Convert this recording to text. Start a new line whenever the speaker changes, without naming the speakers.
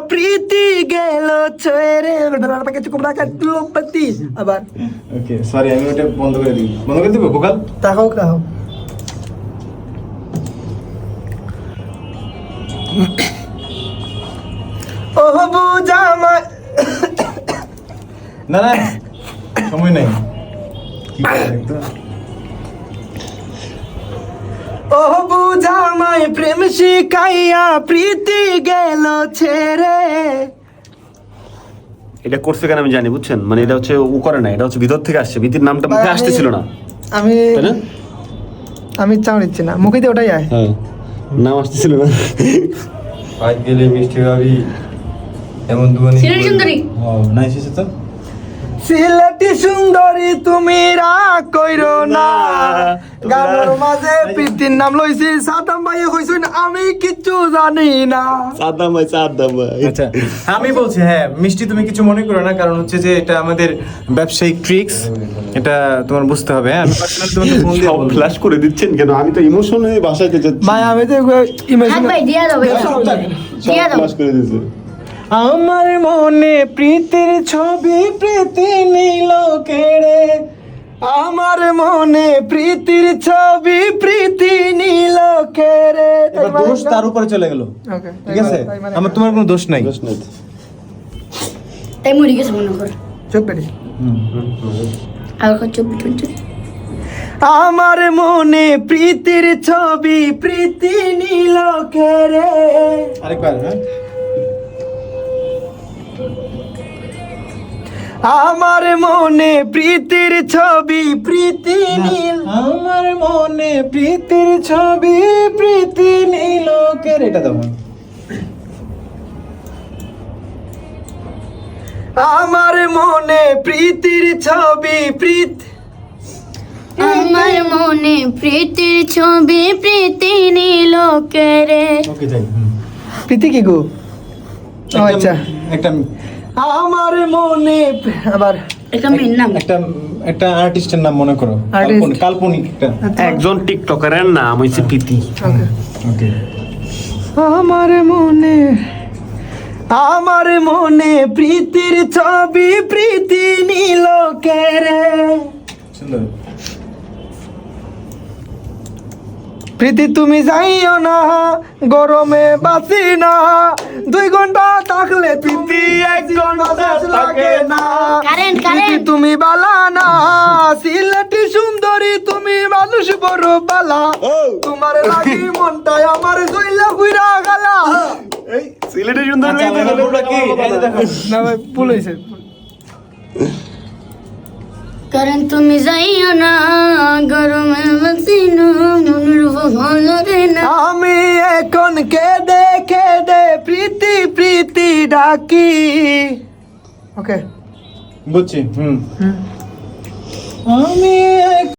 প্রীতি গেল ছেড়ে পাকে চুকুমড়া কাটলো পাতি আবার।
ওকে সরি আমি ওটা বন্ধ করে দিই। বন্ধ করে দিব ভোকাল
তাকাও তাকাও ও বুঝা মা-
না না সময় নাই। কি করে দেখতো?
মাই প্রেম শিখাইয়া প্রীতি গেল ছেড়ে।
এটা করছে কেন আমি জানি বুঝছেন? মানে এটা হচ্ছে ও করে না এটা হচ্ছে ভিতর থেকে আসছে ভীতির নামটা মুখে আসতেছিল না।
আমি আমি চাও নিচ্ছি না মুখে দিয়ে ওটাই আয়।
হ্যাঁ নাম আসতেছিল না।
আজ গেলে মিষ্টি ভাবি এমন
সিলেট সুন্দরী।
ও নাই শেষে তো?
সিলেটি সুন্দরী তুমি রাগ কইরো না। গানের মাঝে প্রীতির নাম লইছি সাদাম ভাই কইছেন আমি কিচ্ছু জানি না।
সাদ্দাম ভাই সাদ্দাম ভাই।
আচ্ছা আমি বলছি হ্যাঁ মিষ্টি তুমি কিছু মনে করো না কারণ হচ্ছে যে এটা আমাদের ব্যবসায়িক ট্রিক্স এটা তোমার বুঝতে হবে হ্যাঁ আমি পার্সোনালি তোমাকে ফোন দিয়ে
সব ফ্ল্যাশ করে দিচ্ছেন কেন? আমি তো ইমোশন হয়ে বাসাইতে যাচ্ছি
ভাই আমি তো
হ্যাঁ
ইমেজিন
ভাই দিয়া দাও ভাই দিয়া দাও।
ফ্ল্যাশ করে দিয়েছে।
আমার মনে প্রীতির ছবি প্রীতি নীল কেড়ে।
আমার মনে প্রীতির ছবি প্রীতি নীল কেরে
এবার দোষ তার উপরে চলে গেল। ঠিক আছে?
মানে-
আমার তোমার কোনো দোষ নাই।
দোষ নেই।
তাই মরে গেছে মনে কর।
চুপ পেটি
আর কত চব্বিশ চব্বিশ
আমার মনে প্রীতির ছবি প্রীতি নীল কেরে
আরেকবার হ্যাঁ?
আমার মনে প্রীতির ছবি প্রীতি নীল।
আমার মনে প্রীতির ছবি প্রীতি নীল। কেড়ে এটা দাও।
আমার মনে প্রীতির ছবি প্রীতি।
আমার মনে প্রীতির ছবি প্রীতি নীল কেরে
ওকে যাই।
প্রীতি কি গো? আচ্ছা।
একটা
আমার মনে আবার
এটা মেয়ের নাম।
একটা একটা আর্টিস্টের নাম মনে করো। কাল্পনিক- কাল্পনিক একটা।
একজন টিকটকারের নাম হয়েছে প্রীতি।
ওকে।
আমার মনে আমার মনে প্রীতির ছবি প্রীতি নীল কেরে প্রীতি তুমি যাইও না গরমে বাঁচি না। দুই ঘণ্টা থাকলে প্রীতি এক লাগে না।
কারেন্ট
প্রীতি
কারেন্ট।
তুমি বালা না। সিলেটি সুন্দরী তুমি মানুষ বড় বালা। তোমার লাগি মনটাই আমার জইলা বুইরা গালা।
এই সিলেটের সুন্দর
আচ্ছা, কি?
না ভাই ভুল হয়েছে
কারণ তুমি যাইও না গরমে বাসি না মনের ভালো রে না।
আমি এখন কেঁদে প্রীতি ডাকি। ওকে
বুঝছি হুম। আমি